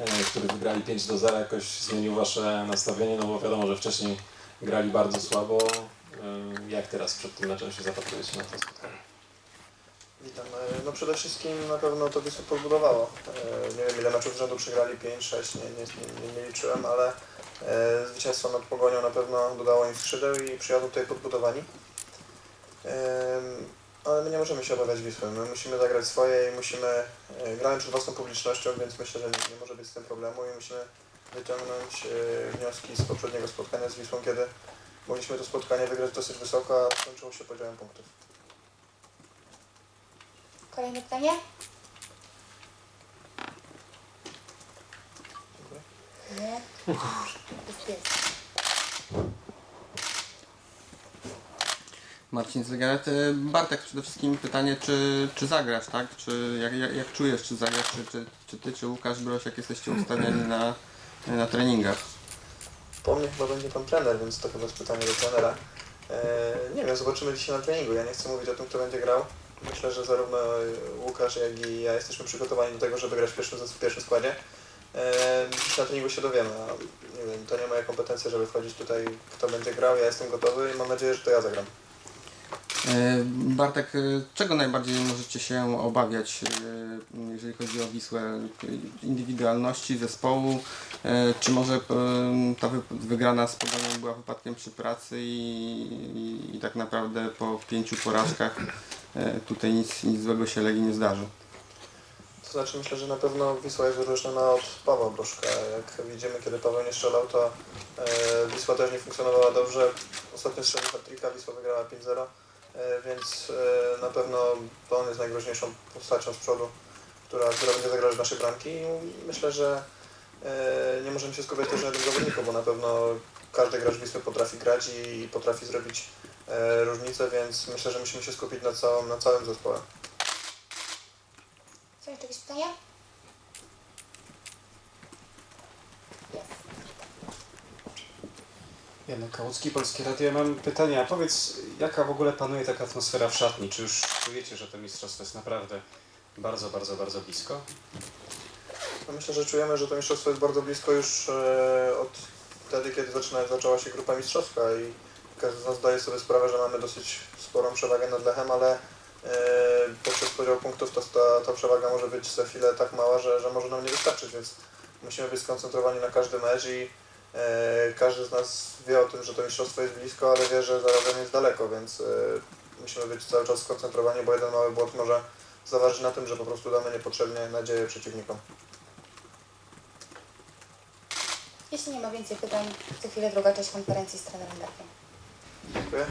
e, który wygrali 5 do 0, jakoś zmienił Wasze nastawienie? No bo wiadomo, że wcześniej grali bardzo słabo. E, Jak teraz przed tym meczem się zapatrujecie na to spotkanie? Witam. E, No przede wszystkim na pewno to Wisłę podbudowało. Nie wiem ile meczów z rzędu przegrali, 5-6, nie, nie, nie, nie liczyłem, ale zwycięstwo nad Pogonią na pewno dodało im skrzydeł i przyjadą tutaj podbudowani. Ale my nie możemy się obawiać Wisły. My musimy zagrać swoje i musimy... e, Gramy przed własną publicznością, więc myślę, że nie, nie może być z tym problemu i musimy wyciągnąć e, wnioski z poprzedniego spotkania z Wisłą, kiedy mogliśmy to spotkanie wygrać dosyć wysoko, a skończyło się podziałem punktów. Kolejne pytanie? Dziękuję. Nie. Jest. Marcin Zygaret. E, Bartek, przede wszystkim pytanie, czy, czy zagrasz, tak? Czy jak, jak, jak czujesz, czy zagrasz, czy, czy, czy ty, czy Łukasz Brosiak jesteście ustawiani na, na treningach? Po mnie chyba będzie pan trener, więc to chyba jest pytanie do trenera. E, nie wiem, zobaczymy dzisiaj na treningu. Ja nie chcę mówić o tym, kto będzie grał. Myślę, że zarówno Łukasz, jak i ja jesteśmy przygotowani do tego, żeby grać w pierwszym, w pierwszym składzie. E, dziś na treningu się dowiemy. A, nie wiem, to nie moja kompetencja, żeby wchodzić tutaj, kto będzie grał. Ja jestem gotowy i mam nadzieję, że to ja zagram. E, Bartek, e, czego najbardziej możecie się obawiać, e, jeżeli chodzi o Wisłę? Indywidualności zespołu? Czy może ta wy- wygrana z Pogonią była wypadkiem przy pracy i, i, i tak naprawdę po pięciu porażkach tutaj nic, nic złego się Legii nie zdarzy? To znaczy myślę, że na pewno Wisła jest wyróżniona od Pawła Broszka. Jak widzimy, kiedy Paweł nie strzelał, to Wisła też nie funkcjonowała dobrze. Ostatnio strzelił hat Wisła wygrała 5-0, e, więc e, na pewno to on jest najgroźniejszą postacią z przodu, która, która będzie zagrać w nasze bramki. I myślę, że e, nie możemy się skupiać też na jednym zawodniku, bo na pewno każdy gracz Wisły potrafi grać i, potrafi zrobić e, różnicę, więc myślę, że musimy się skupić na, całym na całym zespole. Są jakieś pytania? Janek Kałucki, Polskie Radio. Ja mam pytanie, a powiedz, jaka w ogóle panuje taka atmosfera w szatni? Czy już czujecie, że to mistrzostwo jest naprawdę bardzo, bardzo, bardzo blisko? No myślę, że czujemy, że to mistrzostwo jest bardzo blisko już e, od wtedy, kiedy zaczęła się grupa mistrzowska i każdy z nas zdaje sobie sprawę, że mamy dosyć sporą przewagę nad Lechem, ale poprzez podział punktów to ta, ta przewaga może być za chwilę tak mała, że, że może nam nie wystarczyć, więc musimy być skoncentrowani na każdy mecz i każdy z nas wie o tym, że to mistrzostwo jest blisko, ale wie, że zarazem jest daleko, więc e, musimy być cały czas skoncentrowani, bo jeden mały błąd może zaważyć na tym, że po prostu damy niepotrzebnie nadzieję przeciwnikom. Jeśli nie ma więcej pytań, za chwilę druga część konferencji z trenerem Darkiem. Dziękuję.